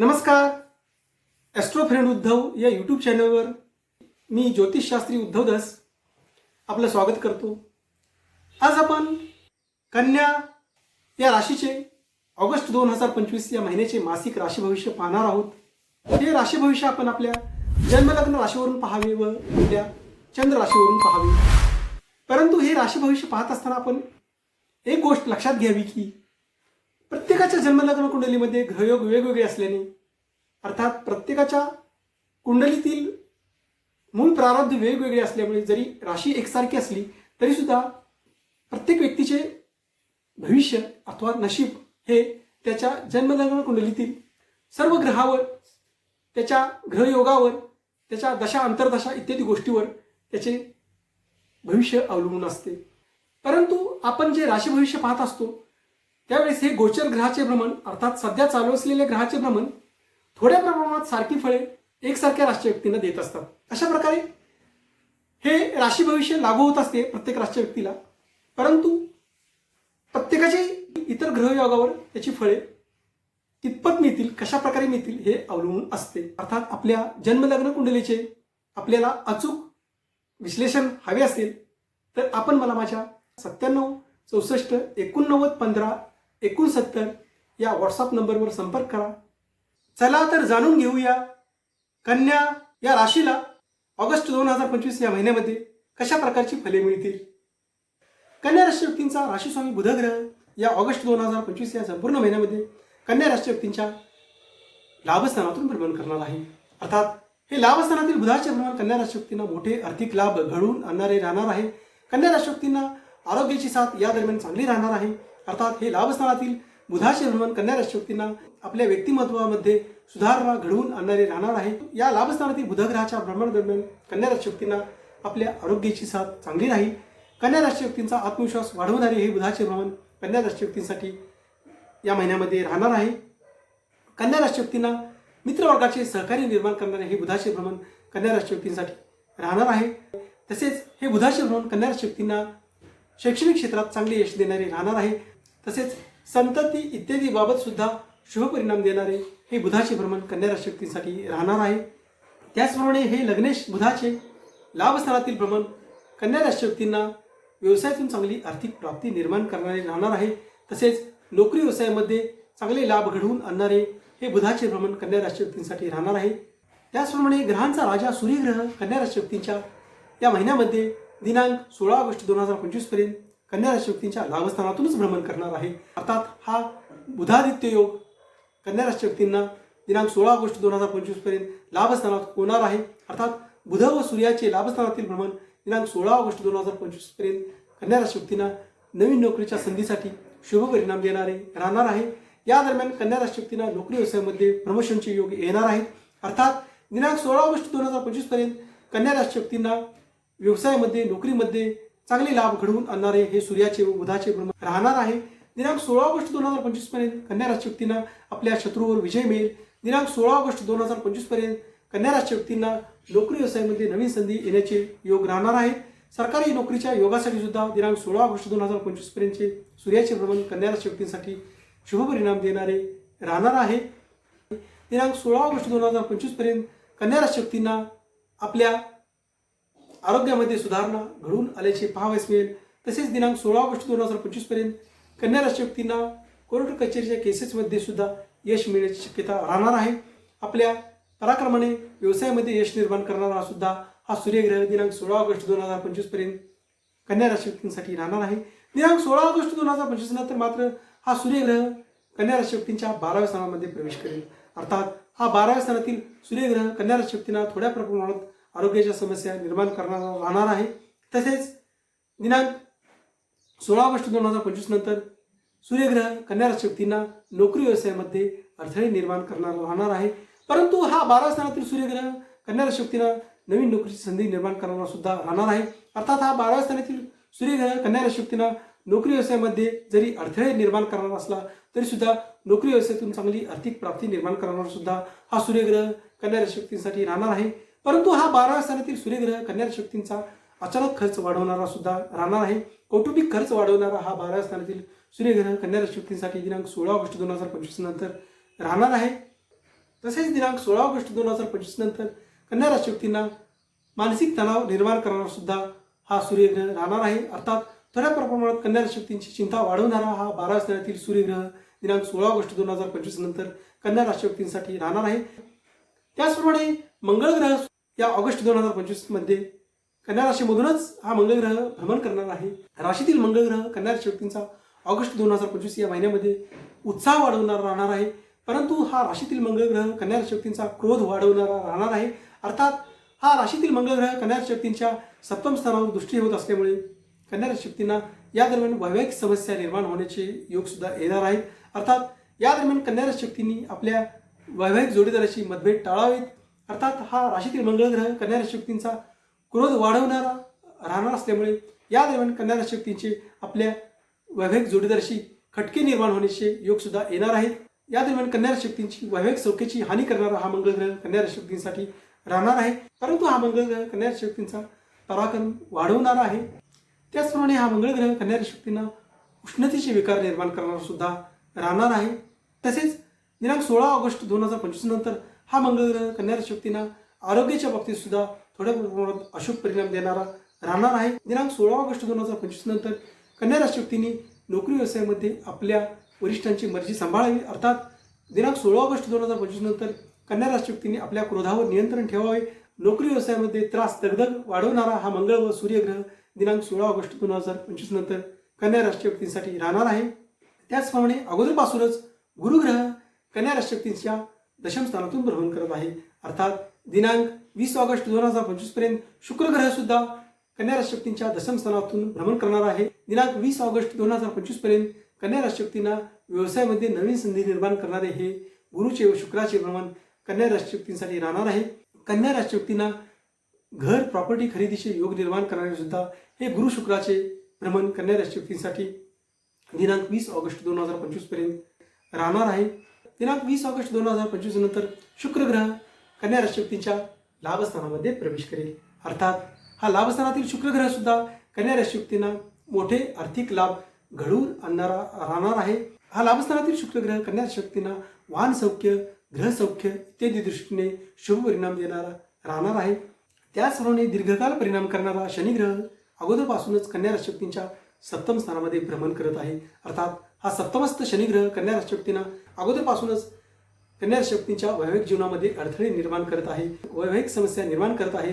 नमस्कार. Austro friend Uddhav या YouTube चॅनलवर मी ज्योतिषशास्त्री उद्धव दास आपलं स्वागत करतो. आज आपण कन्या या राशीचे ऑगस्ट दोन हजार पंचवीस या महिन्याचे मासिक राशी भविष्य पाहणार आहोत. हे राशी भविष्य आपण आपल्या जन्मलग्न राशीवरून पाहावे व आपल्या चंद्र राशीवरून पाहावे. परंतु हे राशी भविष्य पाहत असताना आपण एक गोष्ट लक्षात घ्यावी की प्रत्येकाच्या जन्मलग्न कुंडलीमध्ये ग्रहयोग वेगवेगळे असल्याने अर्थात प्रत्येकाच्या कुंडलीतील मूळ प्रारब्ध वेगवेगळे असल्यामुळे जरी राशी एकसारखी असली तरी सुद्धा प्रत्येक व्यक्तीचे भविष्य अथवा नशीब हे त्याच्या जन्मलग्न कुंडलीतील सर्व ग्रहावर त्याच्या ग्रहयोगावर त्याच्या दशा अंतर्दशा इत्यादी गोष्टीवर त्याचे भविष्य अवलंबून असते. परंतु आपण जे राशी भविष्य पाहत असतो त्यावेळेस हे गोचर ग्रहाचे भ्रमण अर्थात सध्या चालू असलेले ग्रहाचे भ्रमण थोड्या प्रमाणात सारखी फळे एकसारख्या राष्ट्रीय व्यक्तींना देत असतात. अशा प्रकारे हे राशी भविष्य लागू होत असते प्रत्येक राष्ट्रीय व्यक्तीला परंतु प्रत्येकाचे इतर ग्रहयोगावर त्याची फळे कितपत मिळतील कशा प्रकारे मिळतील हे अवलंबून असते. अर्थात आपल्या जन्मलग्न कुंडलीचे आपल्याला अचूक विश्लेषण हवे असेल तर आपण मला माझ्या सत्त्याण्णव चौसष्ट एकोणनव्वद पंधरा एकोणसत्तर. या व्हॉट्सअप नंबरवर संपर्क करा. चला तर जाणून घेऊया कन्या या राशीला ऑगस्ट दोन हजार पंचवीस या महिन्यामध्ये कशा प्रकारची फले मिळतील? कन्या राशी व्यक्तींचा राशीस्वामी बुधग्रह या ऑगस्ट दोन हजार पंचवीस या संपूर्ण महिन्यामध्ये कन्या राशी व्यक्तींच्या लाभस्थानातून भ्रमण करणार आहे. अर्थात हे लाभस्थानातील बुधाचे भ्रमण कन्या राशी व्यक्तींना मोठे आर्थिक लाभ घडवून आणणारे राहणार आहे. कन्या राशी व्यक्तींना आरोग्याची साथ या दरम्यान चांगली राहणार आहे. अर्थात हे लाभस्थानातील बुधाचे भ्रमण कन्या राशी व्यक्तींना आपल्या व्यक्तिमत्वामध्ये सुधारणा घडवून आणणारे राहणार आहे. या लाभस्थानातील बुधग्रहाच्या भ्रमण दरम्यान कन्या राशी व्यक्तींना आपल्या आरोग्याची साथ चांगली राहील. कन्या राशी व्यक्तींचा आत्मविश्वास वाढवणारे हे बुधाचे भ्रमण कन्या राशी व्यक्तींसाठी या महिन्यामध्ये राहणार आहे. कन्या राशी व्यक्तींना मित्रवर्गाचे सहकार्य निर्माण करणारे हे बुधाचे भ्रमण कन्या राशी व्यक्तींसाठी राहणार आहे. तसेच हे बुधाचे भ्रमण कन्या राशी व्यक्तींना शैक्षणिक क्षेत्रात चांगले यश देणारे राहणार आहे. तसेच संतती इत्यादी बाबत सुद्धा शुभ परिणाम देणारे हे बुधाचे भ्रमण कन्या राशी राहणार आहे. त्याचप्रमाणे हे लग्नेश बुधाचे लाभस्थानातील भ्रमण कन्या राशी व्यवसायातून चांगली आर्थिक प्राप्ती निर्माण करणारे राहणार आहे. तसेच नोकरी व्यवसायामध्ये चांगले लाभ घडवून आणणारे हे बुधाचे भ्रमण कन्या राशी राहणार आहे. त्याचप्रमाणे ग्रहांचा राजा सूर्यग्रह कन्या राशी या महिन्यामध्ये दिनांक सोळा ऑगस्ट दोन हजार पंचवीसपर्यंत कन्या राशी व्यक्तींच्या लाभस्थानातूनच भ्रमण करणार आहे. अर्थात हा बुधादित्य योग कन्या राशी व्यक्तींना दिनांक सोळा ऑगस्ट दोन हजार पंचवीसपर्यंत लाभस्थानात होणार आहे. अर्थात बुध व सूर्याचे लाभस्थानातील भ्रमण दिनांक सोळा ऑगस्ट दोन हजार पंचवीसपर्यंत कन्या राशी व्यक्तींना नवीन नोकरीच्या संधीसाठी शुभ परिणाम देणारे राहणार आहे. या दरम्यान कन्या राशी व्यक्तींना नोकरी व्यवसायामध्ये प्रमोशनचे योग येणार आहेत. अर्थात दिनांक सोळा ऑगस्ट दोन हजार पंचवीसपर्यंत कन्या राशी व्यक्तींना व्यवसायामध्ये नोकरीमध्ये चांगले लाभ घडवून आणणारे हे सूर्याचे व बुधाचे ब्रह्म राहणार आहे. दिनांक सोळा ऑगस्ट दोन हजार पंचवीसपर्यंत कन्या राशी व्यक्तींना आपल्या शत्रूवर विजय मिळेल. दिनांक सोळा ऑगस्ट दोन हजार पंचवीसपर्यंत कन्या राशी व्यक्तींना नोकरी व्यवसायामध्ये नवीन संधी येण्याचे योग राहणार आहे. सरकारी नोकरीच्या योगासाठी सुद्धा दिनांक सोळा ऑगस्ट दोन हजार पंचवीस पर्यंतचे सूर्याचे भ्रमण कन्या राशी व्यक्तींसाठी शुभ परिणाम देणारे राहणार आहे. दिनांक सोळा ऑगस्ट दोन हजार पंचवीसपर्यंत कन्या राशी व्यक्तींना आपल्या आरोग्यामध्ये सुधारणा घडून आल्याचे पाहावयास मिळेल. तसेच दिनांक सोळा ऑगस्ट दोन हजार पंचवीसपर्यंत कन्या राशी व्यक्तींना कोर्ट कचेरीच्या केसेसमध्ये सुद्धा यश मिळण्याची शक्यता राहणार आहे. आपल्या पराक्रमाने व्यवसायामध्ये यश निर्माण करणारा सुद्धा हा सूर्यग्रह दिनांक सोळा ऑगस्ट दोन हजार पंचवीसपर्यंत कन्या राशी व्यक्तींसाठी राहणार आहे. दिनांक सोळा ऑगस्ट दोन हजार पंचवीस नंतर मात्र हा सूर्यग्रह कन्या राशी व्यक्तींच्या बाराव्या स्थानामध्ये प्रवेश करेल. अर्थात हा बाराव्या स्थानातील सूर्यग्रह कन्या राशी व्यक्तींना थोड्या प्रमाणात आरोग्याच्या समस्या निर्माण करणारा राहणार आहे. तसेच दिनांक सोळा ऑगस्ट दोन हजार पंचवीस नंतर सूर्यग्रह कन्या शक्तींना नोकरी व्यवसायामध्ये अडथळे निर्माण करणारा राहणार आहे. परंतु हा बारा स्थानातील सूर्यग्रह कन्या शक्तींना नवीन नोकरीची संधी निर्माण करणारा सुद्धा राहणार आहे. अर्थात हा बाराव्या स्थानातील सूर्यग्रह कन्या शक्तींना नोकरी व्यवसायामध्ये जरी अडथळे निर्माण करणार असला तरी सुद्धा नोकरी व्यवसायातून चांगली आर्थिक प्राप्ती निर्माण करणारा सुद्धा हा सूर्यग्रह कन्या शक्तींसाठी राहणार आहे. परंतु हा बाराव्या स्थानातील सूर्यग्रह कन्या शक्तींचा अचानक खर्च वाढवणारा सुद्धा राहणार आहे. कौटुंबिक खर्च वाढवणारा हा बाराव्या स्थानातील सूर्यग्रह कन्या शक्तींसाठी दिनांक सोळा ऑगस्ट दोन हजार पंचवीस नंतर राहणार आहे. तसेच दिनांक सोळा ऑगस्ट दोन हजार पंचवीस नंतर कन्या राशक्तींना मानसिक तणाव निर्माण करणारा सुद्धा हा सूर्यग्रह राहणार आहे. अर्थात थोड्या प्रमाणात कन्या राशक्तींची चिंता वाढवणारा हा बारा स्थानातील सूर्यग्रह दिनांक सोळा ऑगस्ट दोन हजार पंचवीस नंतर कन्या राशक्तींसाठी राहणार आहे. त्याचप्रमाणे मंगळ ग्रह या ऑगस्ट दोन हजार पंचवीसमध्ये कन्या राशीमधूनच हा मंगळ ग्रह भ्रमण करणार आहे. राशीतील मंगळ ग्रह कन्या राशी व्यक्तींचा ऑगस्ट दोन हजार पंचवीस या महिन्यामध्ये उत्साह वाढवणारा राहणार आहे. परंतु हा राशीतील मंगळ ग्रह कन्या राशी व्यक्तींचा क्रोध वाढवणारा राहणार आहे. अर्थात हा राशीतील मंगळ ग्रह कन्या राशी व्यक्तींच्या सप्तम स्थानावर दृष्टी होत असल्यामुळे कन्या राशी व्यक्तींना या दरम्यान वैवाहिक समस्या निर्माण होण्याचे योग सुद्धा येणार आहेत. अर्थात या दरम्यान कन्या राशी व्यक्तींनी आपल्या वैवाहिक जोडीदाराशी मतभेद टाळावेत. अर्थात हा राशीतील मंगळ ग्रह कन्या राशी क्रोध वाढवणारा राहणार असल्यामुळे या दरम्यान कन्या राशी आपल्या वैवाहिक जोडीदारशी खटके निर्माण होण्याचे योगसुद्धा येणार आहेत. या दरम्यान कन्या राशी वैवाहिक सौख्याची हानी करणारा हा मंगळ ग्रह कन्या राशी राहणार आहे. परंतु हा मंगळ ग्रह कन्या शक्तींचा पराक्रम वाढवणारा आहे. त्याचप्रमाणे हा मंगळ ग्रह कन्या राशी उष्णतेचे विकार निर्माण करणारा सुद्धा राहणार आहे. तसेच दिनांक सोळा ऑगस्ट दोन हजार पंचवीस नंतर हा मंगळ ग्रह कन्या शक्तींना आरोग्याच्या बाबतीत सुद्धा थोड्या प्रमाणात अशुभ परिणाम देणारा राहणार आहे. दिनांक सोळा ऑगस्ट दोन हजार पंचवीस नंतर कन्या राशक्तींनी नोकरी व्यवसायामध्ये आपल्या वरिष्ठांची मर्जी सांभाळावी. अर्थात दिनांक सोळा ऑगस्ट दोन हजार पंचवीस नंतर कन्या राशक्तींनी आपल्या क्रोधावर नियंत्रण ठेवावे. नोकरी व्यवसायामध्ये त्रास दगदग वाढवणारा हा मंगळ व सूर्यग्रह दिनांक सोळा ऑगस्ट दोन हजार पंचवीस नंतर कन्या राशी राहणार आहे. त्याचप्रमाणे अगोदरपासूनच गुरुग्रह कन्या राशी दशम स्थानातून भ्रमण करत आहे. अर्थात दिनांक वीस ऑगस्ट दोन हजार पंचवीसपर्यंत शुक्र ग्रह सुद्धा कन्या राशक्तींच्या दशम स्थानातून भ्रमण करणार आहे. दिनांक वीस ऑगस्ट दोन हजार पंचवीसपर्यंत कन्या राशक्तींना व्यवसायामध्ये नवीन संधी निर्माण करणारे हे गुरुचे व शुक्राचे भ्रमण कन्या राशक्तींसाठी राहणार आहे. कन्या राशक्तींना घर प्रॉपर्टी खरेदीचे योग निर्माण करणारे सुद्धा हे गुरु शुक्राचे भ्रमण कन्या राशक्तींसाठी दिनांक वीस ऑगस्ट दोन हजार पंचवीसपर्यंत राहणार आहे. दिनांक वीस ऑगस्ट दोन हजार पंचवीस नंतर शुक्र ग्रह कन्या राशी लाभस्थानामध्ये प्रवेश करेल. अर्थात हा लाभस्थानातील शुक्र ग्रह सुद्धा कन्या राशी मोठे आर्थिक लाभ घडवून आणणारा राहणार आहे. हा लाभस्थानातील शुक्र ग्रह कन्या शक्तींना वाहन सौख्य ग्रह सौख्य इत्यादी दृष्टीने शुभ परिणाम देणारा राहणार आहे. त्याचप्रमाणे दीर्घकाल परिणाम करणारा शनिग्रह अगोदरपासूनच कन्या राशक्तींच्या सप्तम स्थानामध्ये भ्रमण करत आहे. अर्थात हा सप्तमस्त शनिग्रह कन्या राशी व्यक्तींना अगोदरपासूनच कन्या राशी व्यक्तींच्या वैवाहिक जीवनामध्ये अडथळे निर्माण करत आहे वैवाहिक समस्या निर्माण करत आहे.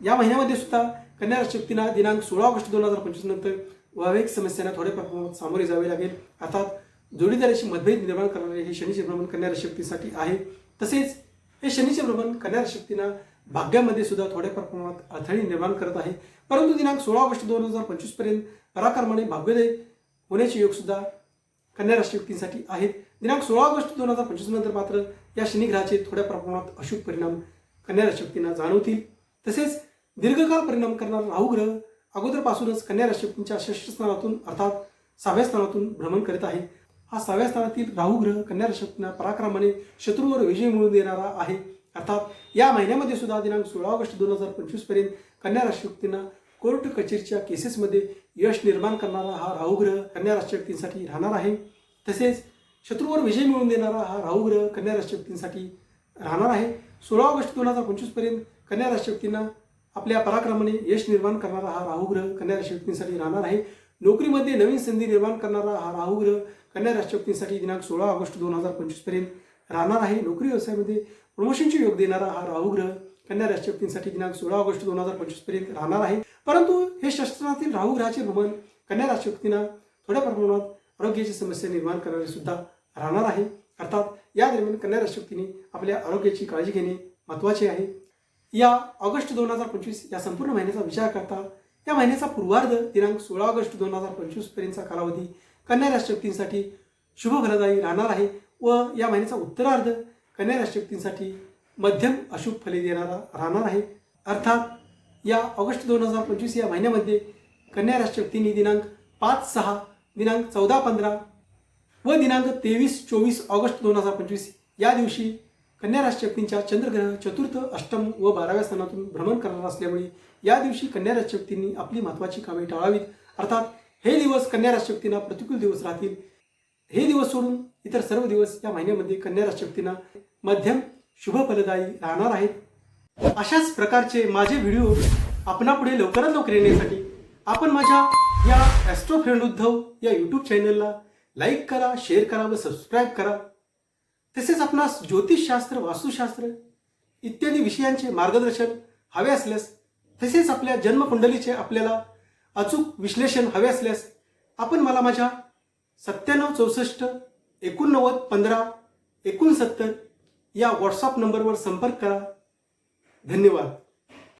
या महिन्यामध्ये सुद्धा कन्या राशी व्यक्तींना दिनांक सोळा ऑगस्ट दोन हजार पंचवीस नंतर वैवाहिक समस्यांना थोड्या प्रमाणात सामोरे जावे लागेल. अर्थात जोडीदाराशी मतभेद निर्माण करणारे हे शनीचे भ्रमण कन्या राशी व्यक्तीसाठी आहे. तसेच हे शनीचे भ्रमण कन्या राशी व्यक्तींना भाग्यामध्ये सुद्धा थोड्या प्रमाणात अडथळे निर्माण करत आहे. परंतु दिनांक सोळा ऑगस्ट दोन हजार पंचवीसपर्यंत पराक्रमाने भाग्योदय होण्याचे योगसुद्धा कन्या राशी आहेत. दिनांक सोळा ऑगस्ट दोन हजार पंचवीस नंतर मात्र या शनिग्रहाचे थोड्या प्रमाणात अशुभ परिणाम कन्या राशी जाणवतील. तसेच दीर्घकाळ परिणाम करणारा राहू ग्रह अगोदरपासूनच कन्या राशी व्यक्तींच्या षष्ठ स्थानातून अर्थात सहाव्या स्थानातून भ्रमण करीत आहे. हा सहाव्या स्थानातील राहू ग्रह कन्या राशी पराक्रमाने शत्रूवर विजय मिळवून देणारा आहे. अर्थात या महिन्यामध्ये सुद्धा दिनांक सोळा ऑगस्ट दोन हजार पंचवीसपर्यंत कन्या राशी कोर्ट कचेरीच्या केसेसमध्ये यश निर्माण करणारा हा राहुग्रह कन्या राशी राहणार आहे. तसेच शत्रूवर विजय मिळवून देणारा हा राहुग्रह कन्या राशी राहणार आहे. सोळा ऑगस्ट दोन हजार पंचवीसपर्यंत कन्या राशी आपल्या पराक्रमाने यश निर्माण करणारा हा राहुग्रह कन्या राशी राहणार आहे. नोकरीमध्ये नवीन संधी निर्माण करणारा हा राहुग्रह कन्या राशी दिनांक सोळा ऑगस्ट दोन हजार पंचवीसपर्यंत राहणार आहे. नोकरी व्यवसायामध्ये प्रमोशनचे योग देणारा हा राहू ग्रह कन्या राशी दिनांक सोळा ऑगस्ट दोन हजार पंचवीसपर्यंत राहणार आहे. परंतु हे शस्त्रातील राहू ग्रहाचे भ्रमण कन्या राशी थोड्या प्रमाणात आरोग्याची समस्या निर्माण करणारे सुद्धा राहणार आहे. अर्थात या दरम्यान कन्या राशी आपल्या आरोग्याची काळजी घेणे महत्त्वाचे आहे. या ऑगस्ट दोन हजार पंचवीस या संपूर्ण महिन्याचा विचार करता या महिन्याचा पूर्वार्ध दिनांक सोळा ऑगस्ट दोन हजार पंचवीस पर्यंतचा कालावधी कन्या राशी शुभ फलदायी राहणार आहे व या महिन्याचा उत्तरार्ध कन्या राशी मध्यम अशुभ फले देणारा राहणार आहे. अर्थात या ऑगस्ट दोन हजार पंचवीस या महिन्यामध्ये कन्या राष्ट्रपतींनी दिनांक पाच सहा दिनांक चौदा पंधरा व दिनांक तेवीस चोवीस ऑगस्ट दोन हजार पंचवीस या दिवशी कन्या राष्ट्रपतींच्या चंद्रग्रह चतुर्थ अष्टम व बाराव्या स्थानातून भ्रमण करणार असल्यामुळे या दिवशी कन्या राष्ट्रपतींनी आपली महत्त्वाची कामे टाळावीत. अर्थात हे दिवस कन्या राष्ट्रपतींना प्रतिकूल दिवस राहतील. हे दिवस सोडून इतर सर्व दिवस या महिन्यामध्ये कन्या राष्ट्रपतींना मध्यम शुभ फलदायी राहणार आहेत. अशाच प्रकारचे माझे व्हिडिओ आपणापुढे लवकरात लवकर येण्यासाठी आपण माझ्या या ॲस्ट्रो फ्रेंड उद्धव या यूट्यूब चॅनलला लाईक करा शेअर करा व सबस्क्राईब करा. तसेच आपणास ज्योतिषशास्त्र वास्तुशास्त्र इत्यादी विषयांचे मार्गदर्शन हवे असल्यास तसेच आपल्या जन्मकुंडलीचे आपल्याला अचूक विश्लेषण हवे असल्यास आपण मला माझ्या सत्त्याण्णव चौसष्ट एकोणनव्वद पंधरा एकोणसत्तर या व्हॉट्सअप नंबरवर संपर्क करा. धन्यवाद.